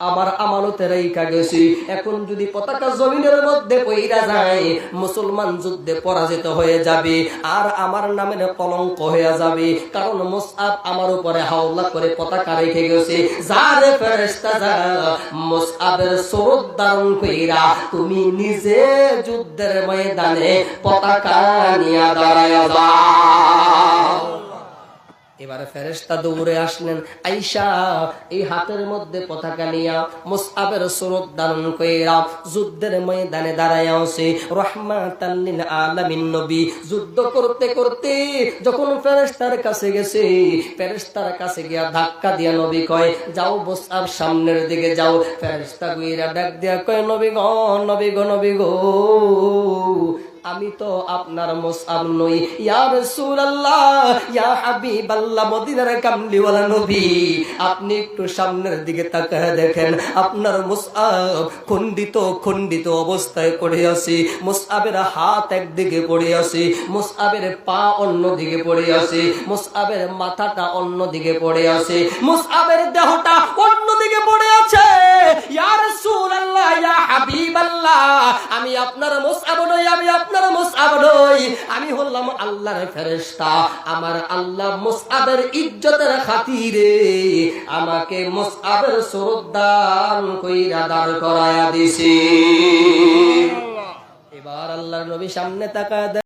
আমার আমানতের রেখা গেছি এখন যদি পতাকা জমিনের মধ্যে পইরা যায়, মুসলমান যুদ্ধে পরাজিত হয়ে যাবে আর আমার নামের কলঙ্ক হয়ে যাবে। কারণ মুসআব আমার উপরে হাওলা করে পতাকা রেখে গেছে। যারে ফেরেশতা যা মুসআবের সুরত ধারণ কইরা তুমি নিজে যুদ্ধের ময়দানে পতাকা নিয়ে দাঁড়ায় যাও। এবারে ফেরেশতা দৌড়ে আসলেন আইসা এই হাতের মধ্যে পতাকা নিয়া মুসআবের সুরত ধারণ কইরা যুদ্ধের ময়দানে দাঁড়ায় আছে রহমাতান লিল আলামিন নবী। যুদ্ধ করতে করতে যখন ফেরেশতার কাছে গেছে, ফেরেশতার কাছে গিয়া ধাক্কা দিয়া নবী কয়, যাও মুসআব সামনের দিকে যাও। ফেরেস্তা গুইরা ডাক দিয়া কয়, নবী গো নবী গো নবী গো। আমি তো আপনার মুসআব নই। ইয়া রাসূলুল্লাহ, ইয়া হাবিবাল্লাহ, মদিনার কামলিওয়ালা নবী, আপনি একটু সামনের দিকে তাকায় দেখেন, আপনার মুসআব খণ্ডিত খণ্ডিত অবস্থায় পড়ে আছে। মুসআবের হাত একদিকে পড়ে আছে, মুসআবের পা অন্য দিকে পড়ে আছে, মুসআবের মাথাটা অন্য দিকে পড়ে আছে, মুসআবের দেহটা আমি আপনার মোসাব নই আমি আপনার মোসাব নই। আমি হলাম আল্লাহর ফেরেশতা আমার আল্লাহ মোসাবের ইজ্জতের খাতিরে আমাকে মোসাবের শ্রদ্ধান কইরা দাঁড় করায়া দিছি। এবার আল্লাহর নবী সামনে তাকায়